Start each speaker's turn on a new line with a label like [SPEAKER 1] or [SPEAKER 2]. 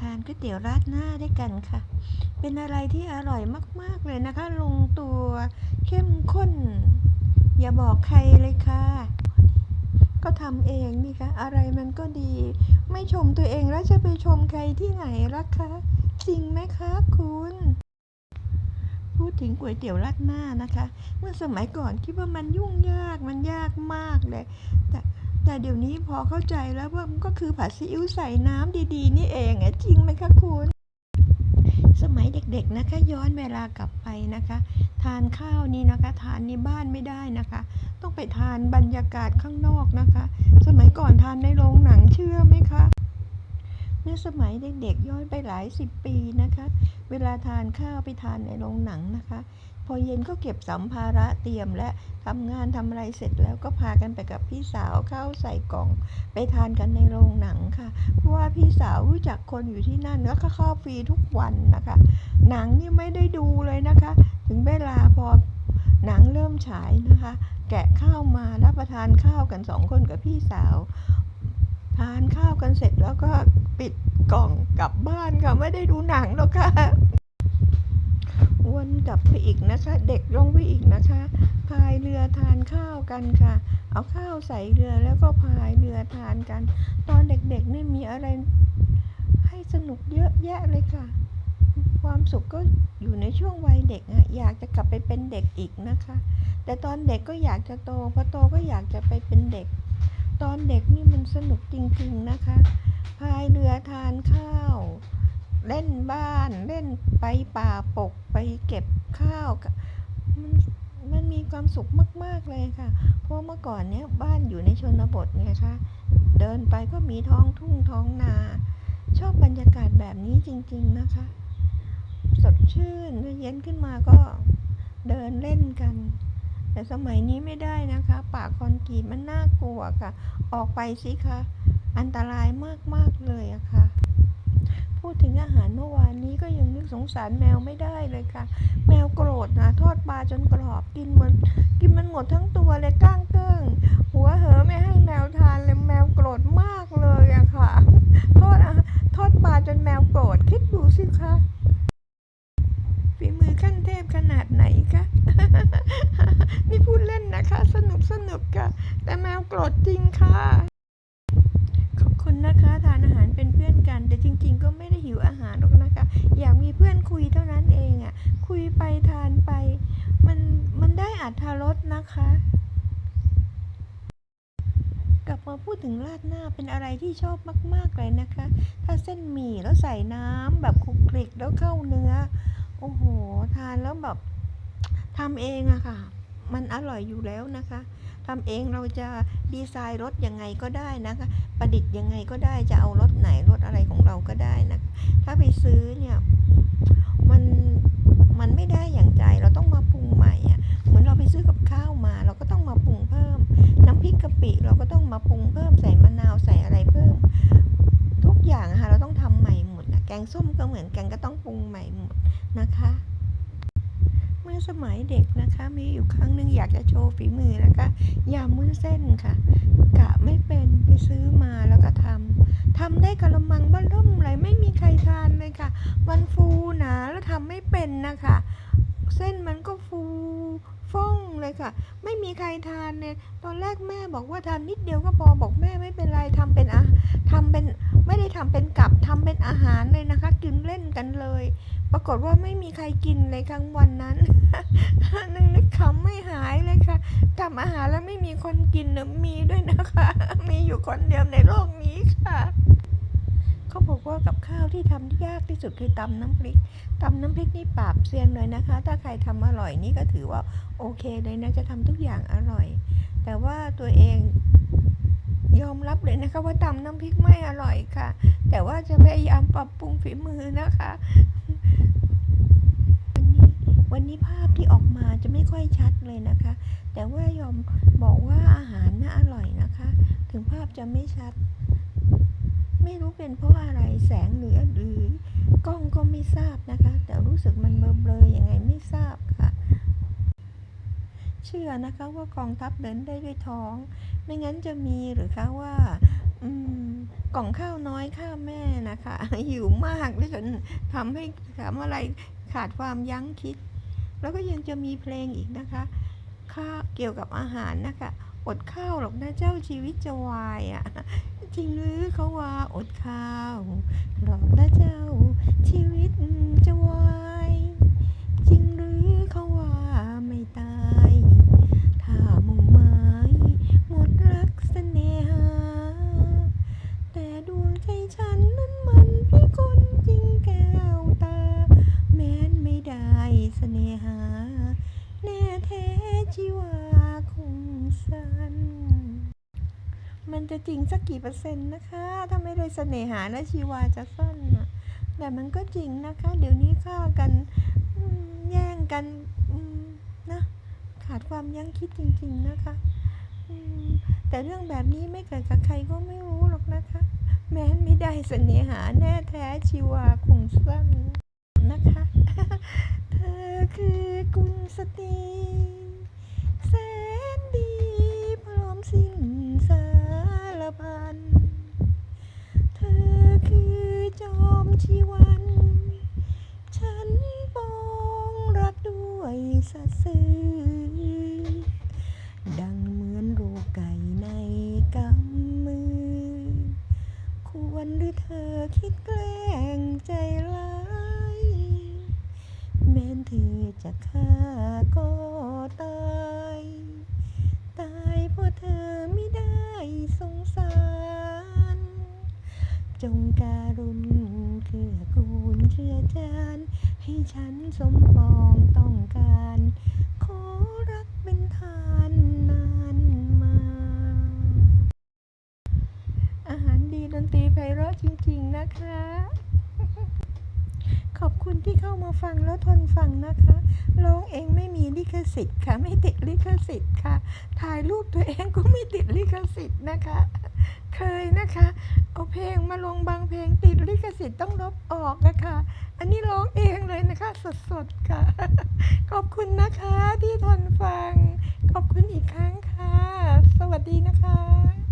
[SPEAKER 1] ทานก๋วยเตี๋ยวราดหน้าด้วยกันค่ะ เป็นอะไรที่อร่อยมากๆเลยนะคะ ลงตัวเข้มข้น อย่าบอกใครเลยค่ะ ก็ทำเองนี่คะอะไรมันก็ดี ไม่ชมตัวเองแล้วจะไปชมใครที่ไหนล่ะคะ จริงไหมคะคุณพูดถึงก๋วยเตี๋ยวราดหน้านะคะ เมื่อสมัยก่อนคิดว่ามันยุ่งยากมันยากมากเลย แต่ แต่เดี๋ยวนี้พอเข้าใจแล้วว่ามันก็คือผัดซีอิ๊วใส่น้ำดีๆ นี่เองอะจริงไหมคะคุณสมัยเด็กๆนะคะย้อนเวลากลับไปนะคะ ทานข้าวนี่นะคะ ทานในบ้านไม่ได้นะคะ ต้องไปทานบรรยากาศข้างนอกนะคะ สมัยก่อนทานในโรงหนังเชื่อไหมคะเมื่อสมัยเด็กๆย้อนไปหลายสิบปีนะคะ เวลาทานข้าวไปทานในโรงหนังนะคะ พอเย็นก็เก็บสัมภาระเตรียมและทำงานทำอะไรเสร็จแล้วก็พากันไปกับพี่สาวเข้าใส่กล่อง ไปทานกันในโรงหนังค่ะ เพราะว่าพี่สาวรู้จักคนอยู่ที่นั่นแล้วก็เข้าฟรีทุกวันนะคะ หนังนี่ไม่ได้ดูเลยนะคะ ถึงเวลาพอหนังเริ่มฉายนะคะ แกะข้าวมารับประทานข้าวกันสองคนกับพี่สาว ทานข้าวกันเสร็จแล้วก็ ปิดกล่องกลับบ้านค่ะ ไม่ได้ดูหนังหรอกค่ะ วนกลับไปอีกนะคะ เด็กลงไปอีกนะคะพายเรือทานข้าวกันค่ะ เอาข้าวใส่เรือแล้วก็พายเรือทานกัน ตอนเด็กๆนี่มีอะไรให้สนุกเยอะแยะเลยค่ะ ความสุขก็อยู่ในช่วงวัยเด็กอะอยากจะกลับไปเป็นเด็กอีกนะคะ แต่ตอนเด็กก็อยากจะโตพอโตก็อยากจะไปเป็นเด็ก ตอนเด็กนี่มันสนุกจริงๆนะคะพายเรือทานข้าว เล่นบ้านเล่นไปป่าปกไปเก็บข้าวมันมันมีความสุขมาก ๆ เลยค่ะ เพราะเมื่อก่อนเนี้ยบ้านอยู่ในชนบทไงคะ เดินไปก็มีท้องทุ่งท้องนา ชอบบรรยากาศแบบนี้จริง ๆ นะคะ สดชื่นเย็นขึ้นมาก็เดินเล่นกัน แต่สมัยนี้ไม่ได้นะคะ ป่าคอนกรีตมันน่ากลัวค่ะ ออกไปสิคะอันตรายมากๆเลยอะค่ะ พูดถึงอาหารเมื่อวานนี้ก็ยังนึกสงสารแมวไม่ได้เลยค่ะ แมวโกรธนะ ทอดปลาจนกรอบกินมันกินมันหมดทั้งตัวเลยก้า สนุกค่ะ แต่แมวโกรธจริงค่ะ ขอบคุณนะคะ ทานอาหารเป็นเพื่อนกัน แต่จริง ๆ ก็ไม่ได้หิวอาหารหรอกนะคะ อยากมีเพื่อนคุยเท่านั้นเองอะ่ะ คุยไปทานไป มันมันได้อัธรสนะคะ กลับมาพูดถึงราดหน้าเป็นอะไรที่ชอบมาก ๆ เลยนะคะ ถ้าเส้นหมี่แล้วใส่น้ำแบบคลุกคลิกแล้วเข้าเนื้อ โอ้โห ทานแล้วแบบทำเองอะค่ะ มันอร่อยอยู่แล้วนะคะทำเองเราจะดีไซน์รถยังไงก็ได้นะคะ ประดิษฐ์ยังไงก็ได้จะเอารถไหนรถอะไรของเราก็ได้นะถ้าไปซื้อเนี่ยมันมันไม่ได้อย่างใจเราต้องมาปรุงใหม่อะเหมือนเราไปซื้อกับข้าวมา เราก็ต้องมาปรุงเพิ่ม น้ำพริกกะปิเราก็ต้องมาปรุงเพิ่มใส่มะนาวใส่อะไรเพิ่ม ทุกอย่างอะค่ะเราต้องทำใหม่หมดนะแกงส้มก็เหมือนกันก็ต้องปรุงใหม่หมดนะคะ อสมัยเด็กนะคะ มีอยู่ครั้งหนึ่งอยากจะโชว์ฝีมือนะคะยำมุ้นเส้นค่ะ กะไม่เป็นไปซื้อมาแล้วก็ทำทำได้กะละมังบ้าล่มเลยไม่มีใครทานเลยค่ะ มันฟูหนาแล้วทำไม่เป็นนะคะ เส้นมันก็ฟูฟ่องเลยค่ะ ไม่มีใครทานเนี่ยตอนแรกแม่บอกว่าทานนิดเดียวก็พอบอกแม่ไม่เป็นไรทำเป็นอาทำเป็นไม่ได้ทำเป็นกับทำเป็นอาหารเลยนะคะกินเล่นกันเลย ปรากฏว่าไม่มีใครกินเลยครั้งวันนั้นนึงนึกขำไม่หายเลยค่ะทำอาหารแล้วไม่มีคนกินนะมีด้วยนะคะ มีอยู่คนเดียวในโลกนี้ค่ะเขาบอกว่ากับข้าวที่ทำที่ยากที่สุดคือตำน้ำพริกตำน้ำพริกนี่ปราบเซียนเลยนะคะ ถ้าใครทำอร่อยนี่ก็ถือว่าโอเคเลยนะจะทำทุกอย่างอร่อย แต่ว่าตัวเองยอมรับเลยนะคะว่าตำน้ำพริกไม่อร่อยค่ะ แต่ว่าจะพยายามปรับปรุงฝีมือนะคะ วันนี้ภาพที่ออกมาจะไม่ค่อยชัดเลยนะคะ แต่ว่ายอมบอกว่าอาหารน่าอร่อยนะคะ ถึงภาพจะไม่ชัด ไม่รู้เป็นเพราะอะไรแสงหรือหรือกล้องก็ไม่ทราบนะคะ แต่รู้สึกมันเบลอๆยังไงไม่ทราบค่ะ เชื่อนะคะว่ากองทัพเดินได้ด้วยท้อง ไม่งั้นจะมีหรือคะว่าอืมกล่องข้าวน้อยข้าวแม่นะคะหิวมากแล้วจนทำให้ทำอะไรขาดความยั้งคิด แล้วก็ยังจะมีเพลงอีกนะคะข้าเกี่ยวกับอาหารนะคะอดข้าวหรอกนะเจ้าชีวิตจะวายอะ จริงหรือเขาว่าอดข้าวหรอกนะเจ้าชีวิตจะวาย มันจะจริงสักกี่เปอร์เซ็นต์นะคะ ถ้าไม่ได้เสน่หาและชีวาจะสั้นนะแต่มันก็จริงนะคะ เดี๋ยวนี้ฆ่ากันแย่งกันนะขาดความยั้งคิดจริง ๆนะคะแต่เรื่องแบบนี้ไม่เกิดกับใครก็ไม่รู้หรอกนะคะ แม้นไม่ได้เสน่หาแน่แท้ชีวาคงสั้นนะคะ เธอคือกุลสตรี จงการุณเกื้อกูลเชื่อจานให้ฉันสมปองต้องการ ขอรักเป็นทานนานมา อาหารดีดนตรีไพเราะจริงๆนะคะ อบคุณที่เข้ามาฟังแล้วทนฟังนะคะร้องเองไม่มีลิขสิทธิ์ค่ะ ไม่ติดลิขสิทธิ์ค่ะ ถ่ายรูปตัวเองก็ไม่ติดลิขสิทธิ์นะคะ เคยนะคะเอาเพลงมาลงบางเพลงติดลิขสิทธิ์ต้องลบออกนะคะ อันนี้ร้องเองเลยนะคะสดๆค่ะ ขอบคุณนะคะที่ทนฟัง ขอบคุณอีกครั้งค่ะ สวัสดีนะคะ